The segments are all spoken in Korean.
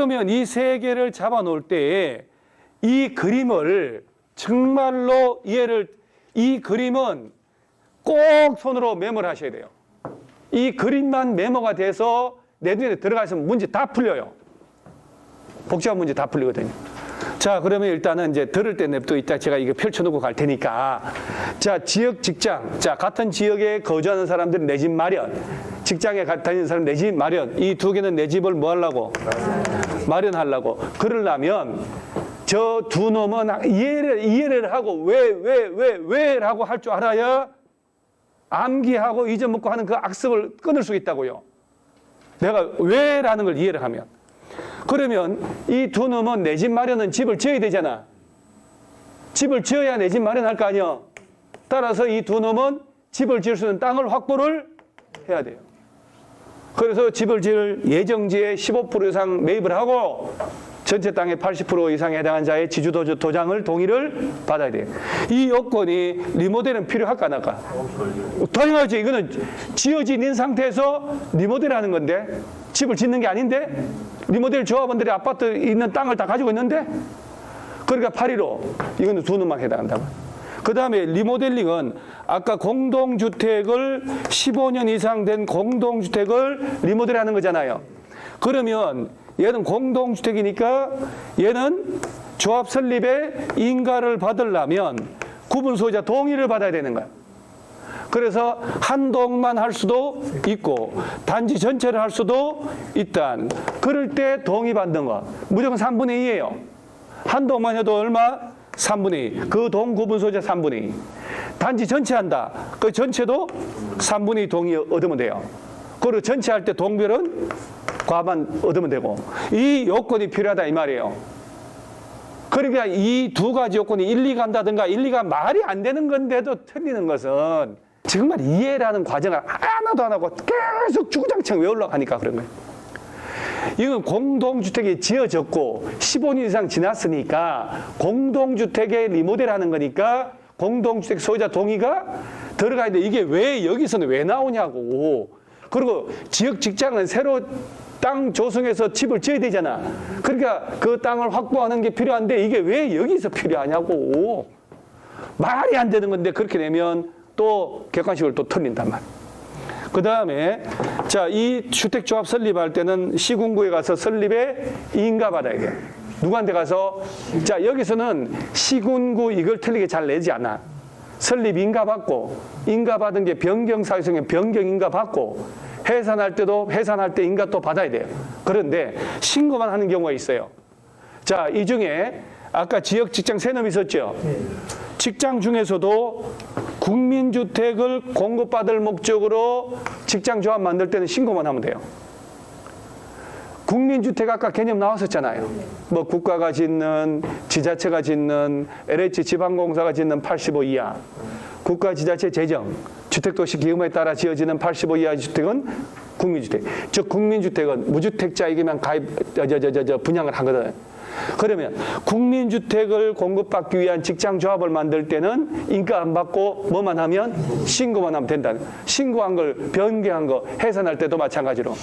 그러면 이 세 개를 잡아 놓을 때에 이 그림을 정말로 이해를 이 그림은 꼭 손으로 메모를 하셔야 돼요. 이 그림만 메모가 돼서 내 눈에 들어가시면 문제 다 풀려요. 복잡한 문제 다 풀리거든요. 자, 그러면 일단은 이제 들을 때 냅둬 있다 제가 이거 펼쳐놓고 갈 테니까. 자, 지역 직장. 자, 같은 지역에 거주하는 사람들은 내 집 마련. 직장에 가- 다니는 사람 내 집 마련. 이 두 개는 내 집을 뭐 하려고? 마련하려고. 그러려면 저 두 놈은 이해를, 이해를 하고 왜, 왜, 왜, 왜 라고 할 줄 알아야 암기하고 잊어먹고 하는 그 악습을 끊을 수 있다고요. 내가 왜 라는 걸 이해를 하면. 그러면 이 두 놈은 내 집 마련은 집을 지어야 되잖아. 집을 지어야 내 집 마련할 거 아니야. 따라서 이 두 놈은 집을 지을 수 있는 땅을 확보를 해야 돼요. 그래서 집을 지을 예정지에 15% 이상 매입을 하고 전체 땅의 80% 이상에 해당한 자의 지주도 도장을 동의를 받아야 돼요. 이 요건이 리모델은 필요할까 안 할까? 당연하지. 이거는 지어진 상태에서 리모델 하는 건데 집을 짓는 게 아닌데 리모델 조합원들이 아파트 있는 땅을 다 가지고 있는데 그러니까 8.15 이거는 두 놈만 해당한다고. 그 다음에 리모델링은 아까 공동주택을 15년 이상 된 공동주택을 리모델하는 거잖아요. 그러면 얘는 공동주택이니까 얘는 조합 설립에 인가를 받으려면 구분 소유자 동의를 받아야 되는 거야. 그래서 한 동만 할 수도 있고 단지 전체를 할 수도 있단. 그럴 때 동의 받는 거 무조건 3분의 2예요. 한 동만 해도 얼마? 3분의 2. 그 동 구분 소유자 3분의 2. 단지 전체 한다. 그 전체도 3분의 2 동의 얻으면 돼요. 그리고 전체 할 때 동별은 과반 얻으면 되고 이 요건이 필요하다 이 말이에요. 그러니까 이 두 가지 요건이 일리 간다든가 일리가 말이 안 되는 건데도 틀리는 것은 정말 이해라는 과정을 하나도 안 하고 계속 주구장창 외우려고 하니까 그런 거예요. 이건 공동주택이 지어졌고 15년 이상 지났으니까 공동주택의 리모델하는 거니까 공동주택 소유자 동의가 들어가야 돼. 이게 왜 여기서는 왜 나오냐고. 그리고 지역 직장은 새로 땅 조성해서 집을 지어야 되잖아. 그러니까 그 땅을 확보하는 게 필요한데 이게 왜 여기서 필요하냐고. 말이 안 되는 건데 그렇게 되면 또 객관식을 또 틀린단 말이야. 그 다음에 자, 이 주택조합 설립할 때는 시군구에 가서 설립에 인가 받아야 돼. 누구한테 가서 자, 여기서는 시군구 이걸 틀리게 잘 내지 않아. 설립 인가 받고 인가 받은 게 변경 사유성에 변경 인가 받고 해산할 때도 해산할 때 인가 또 받아야 돼요. 그런데 신고만 하는 경우가 있어요. 자, 이 중에 아까 지역 직장 세놈 있었죠? 직장 중에서도 국민주택을 공급받을 목적으로 직장 조합 만들 때는 신고만 하면 돼요. 국민주택 아까 개념 나왔었잖아요. 뭐 국가가 짓는, 지자체가 짓는, LH 지방공사가 짓는 85 이하, 국가 지자체 재정, 주택도시 기금에 따라 지어지는 85 이하 주택은 국민주택. 즉 국민주택은 무주택자에게만 가입, 저, 저, 저, 저, 저 분양을 하거든. 그러면 국민주택을 공급받기 위한 직장조합을 만들 때는 인가 안 받고 뭐만 하면 신고만 하면 된다. 신고한 걸 변경한 거 해산할 때도 마찬가지로.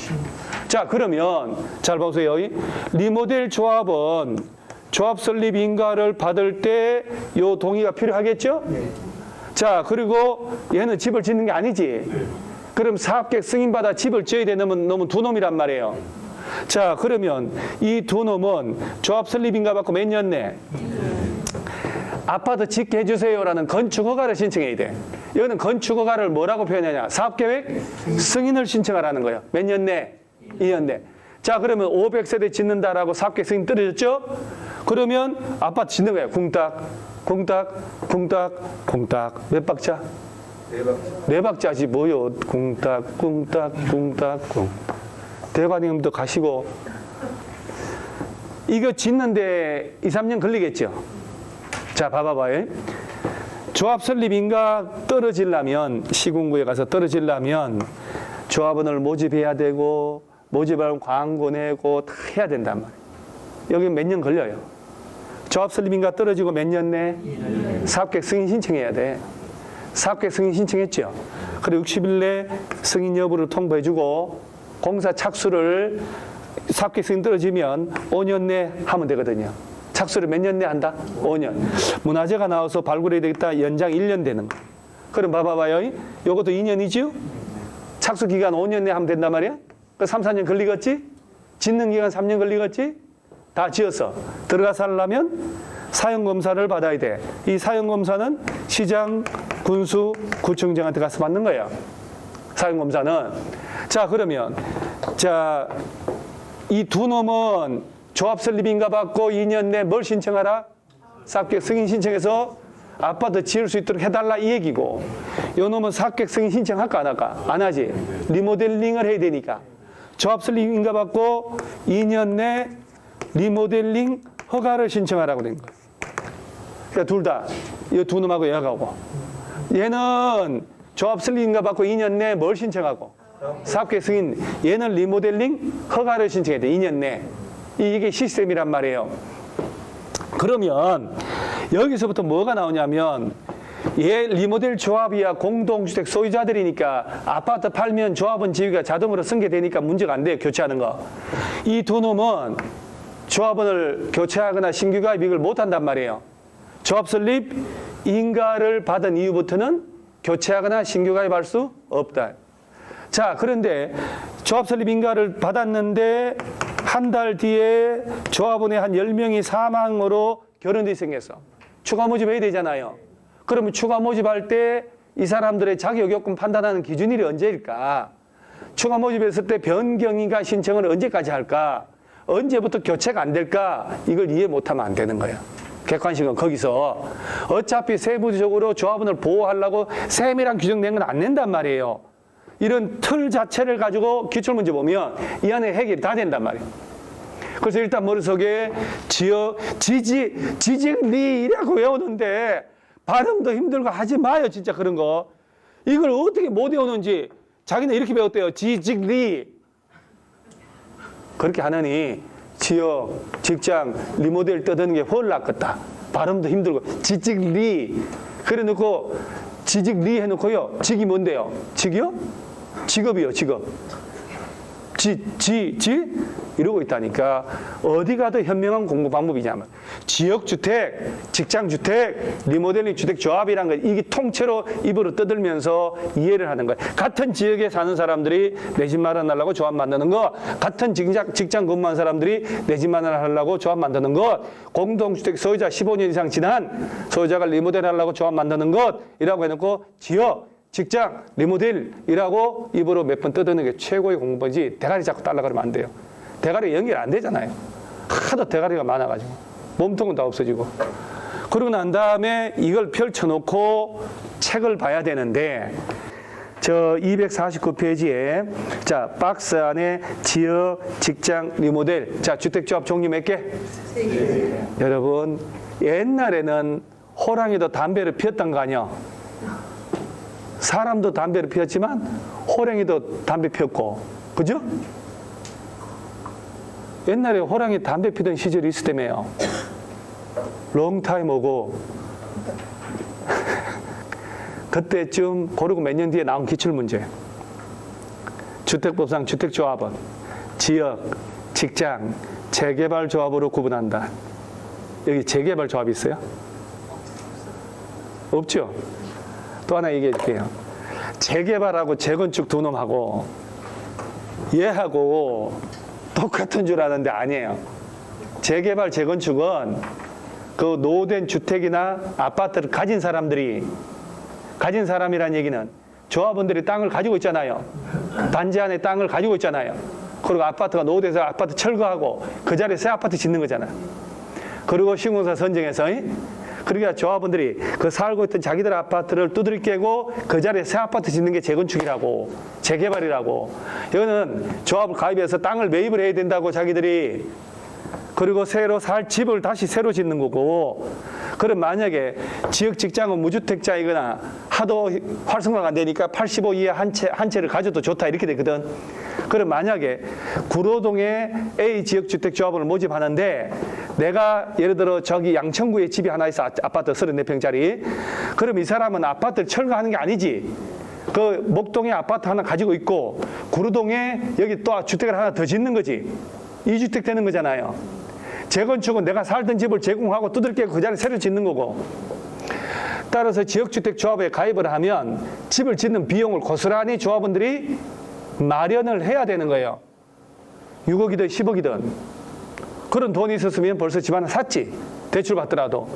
자 그러면 잘 보세요. 이 리모델 조합은 조합 설립 인가를 받을 때 요 동의가 필요하겠죠? 자 그리고 얘는 집을 짓는 게 아니지. 그럼 사업계획 승인받아 집을 지어야 되는 놈은 두 놈이란 말이에요. 자, 그러면 이 두 놈은 조합 설립인가 받고 몇 년 내? 아파트 짓게 해주세요라는 건축허가를 신청해야 돼. 이거는 건축허가를 뭐라고 표현하냐? 사업계획 승인을 신청하라는 거예요. 몇 년 내? 2년 내. 자, 그러면 500세대 짓는다라고 사업계획 승인 떨어졌죠? 그러면 아파트 짓는 거예요. 궁딱, 궁딱, 궁딱, 궁딱. 몇 박자? 네 박자지 뭐요? 궁딱, 궁딱, 궁딱, 궁. 대관님도 가시고 이거 짓는데 2, 3년 걸리겠죠. 자, 봐봐봐요. 조합 설립 인가 떨어지려면 시군구에 가서 떨어지려면 조합원을 모집해야 되고 모집하면 광고 내고 다 해야 된단 말이에요. 여기 몇 년 걸려요. 조합 설립인가 떨어지고 몇 년 내? 사업계획 승인 신청해야 돼. 사업계획 승인 신청했죠. 그리고 60일 내 승인 여부를 통보해주고 공사 착수를 사업계 승인 떨어지면 5년 내 하면 되거든요. 착수를 몇 년 내 한다? 5년. 문화재가 나와서 발굴해야 되겠다. 연장 1년 되는 거. 그럼 봐봐봐요. 요것도 2년이죠? 착수 기간 5년 내 하면 된단 말이야? 그 3, 4년 걸리겠지? 짓는 기간 3년 걸리겠지? 다 지었어. 들어가서 하려면 사용검사를 받아야 돼. 이 사용검사는 시장, 군수, 구청장한테 가서 받는 거야. 사용검사는. 자, 그러면, 자, 이 두 놈은 조합 설립인가 받고 2년 내 뭘 신청하라? 사업계획 승인 신청해서 아파트 지을 수 있도록 해달라 이 얘기고 요 놈은 사업계획 승인 신청할까 안 할까? 안 하지. 리모델링을 해야 되니까. 조합 설립 인가 받고 2년 내 리모델링 허가를 신청하라고 된 거예요. 그러니까 둘 다, 이 두 놈하고 얘하고. 얘는 조합 설립인가 받고 2년 내뭘 신청하고? 사업계획 승인. 얘는 리모델링 허가를 신청해야 돼, 2년 내. 이- 이게 시스템이란 말이에요. 그러면 여기서부터 뭐가 나오냐면 얘 리모델 조합이야 공동주택 소유자들이니까 아파트 팔면 조합원 지위가 자동으로 승계되니까 문제가 안 돼요 교체하는 거. 이 두 놈은 조합원을 교체하거나 신규 가입 이걸 못 한단 말이에요. 조합 설립 인가를 받은 이후부터는 교체하거나 신규 가입할 수 없다. 자, 그런데 조합 설립 인가를 받았는데 한 달 뒤에 조합원의 한 10명이 사망으로 결혼이 생겼어. 추가 모집해야 되잖아요. 그러면 추가 모집할 때 이 사람들의 자격 요건 판단하는 기준일이 언제일까? 추가 모집했을 때 변경인가 신청을 언제까지 할까? 언제부터 교체가 안 될까? 이걸 이해 못하면 안 되는 거야. 객관식은 거기서 어차피 세부적으로 조합원을 보호하려고 세밀한 규정 낸 건 안 낸단 말이에요. 이런 틀 자체를 가지고 기출문제 보면 이 안에 해결이 다 된단 말이에요. 그래서 일단 머릿속에 지역, 지지, 지직리라고 외우는데 발음도 힘들고 하지 마요, 진짜 그런 거. 이걸 어떻게 못 외우는지 자기는 이렇게 배웠대요. 지직리. 그렇게 하느니 지역, 직장, 리모델 떠드는 게 훨 낫겠다. 발음도 힘들고. 지직리. 그래 놓고 지직리 해놓고요. 직이 뭔데요? 직이요? 직업이요, 직업. 지, 지, 지? 이러고 있다니까 어디 가도 현명한 공부 방법이냐면 지역주택, 직장주택, 리모델링 주택 조합이란 거 이게 통째로 입으로 떠들면서 이해를 하는 거예요. 같은 지역에 사는 사람들이 내 집 마련하려고 조합 만드는 거, 같은 직장, 직장 근무한 사람들이 내 집 마련하려고 조합 만드는 것, 공동주택 소유자 15년 이상 지난 소유자가 리모델 하려고 조합 만드는 것이라고 해놓고 지역, 직장, 리모델이라고 입으로 몇번 뜯어내는 게 최고의 공부지 대가리 자꾸 달라 그러면 안 돼요. 대가리 연결 안 되잖아요. 하도 대가리가 많아가지고 몸통은 다 없어지고. 그러고 난 다음에 이걸 펼쳐놓고 책을 봐야 되는데 저 249페이지에 자 박스 안에 지역, 직장, 리모델 자 주택조합 종류 몇 개? 여러분 옛날에는 호랑이도 담배를 피웠던 거 아니야? 사람도 담배를 피웠지만 호랑이도 담배 피웠고 그죠? 옛날에 호랑이 담배 피던 시절이 있었다며요 롱타임 오고 그때쯤 고르고 몇 년 뒤에 나온 기출문제 주택법상 주택조합은 지역, 직장, 재개발 조합으로 구분한다 여기 재개발 조합이 있어요? 없죠? 또 하나 얘기해 줄게요. 재개발하고 재건축 두 놈하고 얘하고 똑같은 줄 아는데 아니에요. 재개발, 재건축은 그 노후된 주택이나 아파트를 가진 사람들이 가진 사람이란 얘기는 조합원들이 땅을 가지고 있잖아요. 단지 안에 땅을 가지고 있잖아요. 그리고 아파트가 노후돼서 아파트 철거하고 그 자리에 새 아파트 짓는 거잖아요. 그리고 시공사 선정해서 이? 그러니까 조합원들이 그 살고 있던 자기들 아파트를 두드려 깨고 그 자리에 새 아파트 짓는 게 재건축이라고 재개발이라고 이거는 조합을 가입해서 땅을 매입을 해야 된다고 자기들이 그리고 새로 살 집을 다시 새로 짓는 거고 그럼 만약에 지역 직장은 무주택자이거나 하도 활성화가 안 되니까 85 이하 한 채 한 채를 가져도 좋다 이렇게 되거든. 그럼 만약에 구로동에 A 지역 주택 조합을 모집하는데 내가 예를 들어 저기 양천구에 집이 하나 있어 아- 아파트 34평짜리 그럼 이 사람은 아파트를 철거하는 게 아니지. 그 목동에 아파트 하나 가지고 있고 구로동에 여기 또 주택을 하나 더 짓는 거지. 이주택 되는 거잖아요. 재건축은 내가 살던 집을 제공하고 두들겨 그 자리에 새로 짓는 거고. 따라서 지역주택 조합에 가입을 하면 집을 짓는 비용을 고스란히 조합원들이 마련을 해야 되는 거예요. 6억이든 10억이든. 그런 돈이 있었으면 벌써 집 하나 샀지. 대출 받더라도.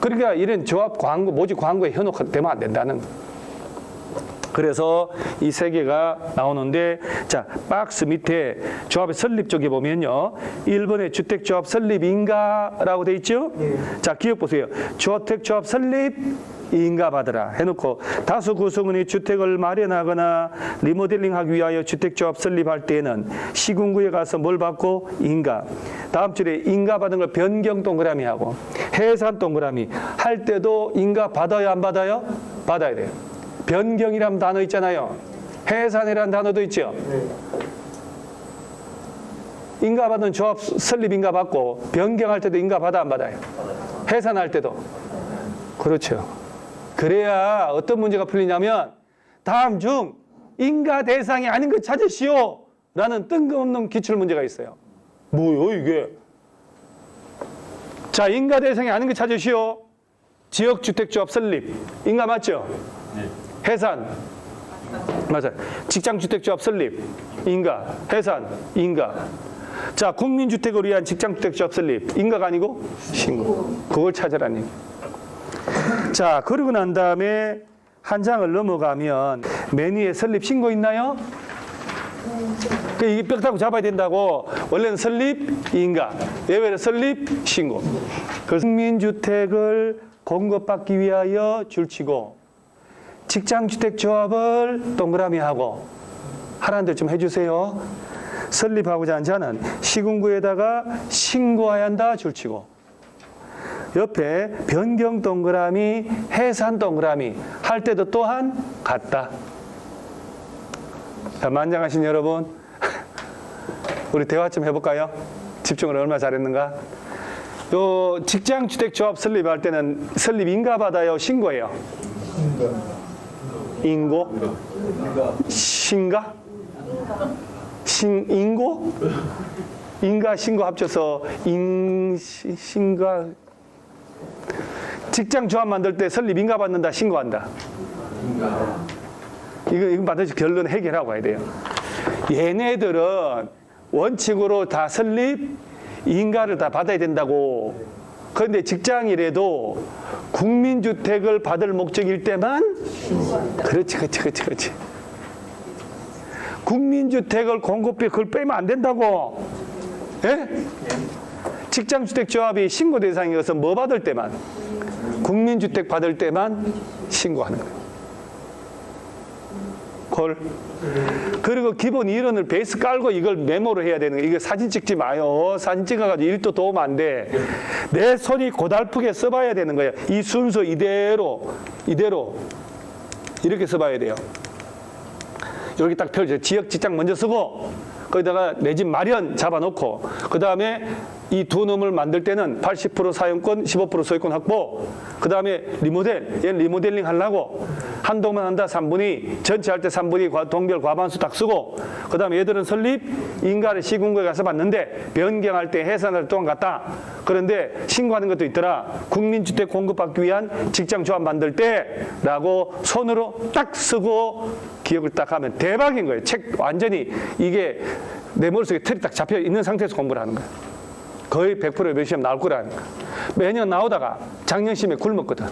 그러니까 이런 조합 광고, 모집 광고에 현혹되면 안 된다는 거. 그래서 이 세 개가 나오는데 자 박스 밑에 조합의 설립 쪽에 보면요 1번에 주택조합 설립 인가라고 돼 있죠 자 기억 보세요 주택조합 설립 인가 받으라 해놓고 다수 구성원이 주택을 마련하거나 리모델링하기 위하여 주택조합 설립할 때에는 시군구에 가서 뭘 받고 인가 다음 줄에 인가 받은 걸 변경 동그라미 하고 해산 동그라미 할 때도 인가 받아요 안 받아요 받아야 돼요 변경이라는 단어 있잖아요. 해산이라는 단어도 있죠. 인가 받은 조합 설립 인가 받고 변경할 때도 인가 받아 안 받아요. 해산할 때도 그렇죠. 그래야 어떤 문제가 풀리냐면 다음 중 인가 대상이 아닌 것 찾으시오 라는 뜬금없는 기출 문제가 있어요. 뭐요 이게? 자 인가 대상이 아닌 것 찾으시오. 지역주택조합 설립. 인가 맞죠? 해산. 맞아요. 직장주택조합 설립. 인가. 해산. 인가. 자 국민주택을 위한 직장주택조합 설립. 인가가 아니고? 신고. 그걸 찾으라니 자 그러고 난 다음에 한 장을 넘어가면 맨 위에 설립 신고 있나요? 그 이게 뼈 타고 잡아야 된다고 원래는 설립 인가 예외로 설립 신고 그 국민주택을 공급받기 위하여 줄치고 직장주택 조합을 동그라미 하고 하라는 대로 좀 해주세요. 설립하고자 한 자는 시군구에다가 신고해야 한다 줄치고 옆에 변경 동그라미, 해산 동그라미 할 때도 또한 같다. 자, 만장하신 여러분, 우리 대화 좀 해볼까요? 집중을 얼마나 잘했는가? 요 직장 주택 조합 설립할 때는 설립 인가 받아요, 신고해요. 인고? 신가? 신 인고? 인가 신고 합쳐서 인 시- 신가 직장 조합 만들 때 설립 인가 받는다 신고한다. 이거 이거 반드시 결론 해결하고 가야 돼요. 얘네들은 원칙으로 다 설립 인가를 다 받아야 된다고. 그런데 직장이라도 국민주택을 받을 목적일 때만 그렇지, 그렇지, 그렇지, 그렇지. 국민주택을 공급비 그걸 빼면 안 된다고. 예? 직장주택조합이 신고 대상이어서 뭐 받을 때만 국민주택 받을 때만 신고하는 거예요. 콜. 그리고 기본 이론을 베이스 깔고 이걸 메모를 해야 되는 거예요. 이거 사진 찍지 마요. 사진 찍어가지고 일도 도움 안 돼. 내 손이 고달프게 써봐야 되는 거예요. 이 순서 이대로, 이대로 이렇게 써봐야 돼요. 여기 딱 펼쳐. 지역 직장 먼저 쓰고, 거기다가 내 집 마련 잡아놓고, 그 다음에 이 두 놈을 만들 때는 80% 사용권, 15% 소유권 확보, 그 다음에 리모델, 얘는 리모델링 하려고, 한 동만 한다 3분이, 전체 할 때 3분이 과- 동별 과반수 딱 쓰고, 그 다음에 얘들은 설립, 인가를 시군구에 가서 봤는데, 변경할 때 해산할 동안 갔다. 그런데 신고하는 것도 있더라. 국민주택 공급받기 위한 직장 조합 만들 때, 라고 손으로 딱 쓰고, 기억을 딱 하면 대박인 거예요. 책 완전히 이게 내 머릿속에 틀이 딱 잡혀 있는 상태에서 공부를 하는 거예요. 거의 100%몇 시험 나올 거라는 거. 매년 나오다가 작년 시험에 굶었거든.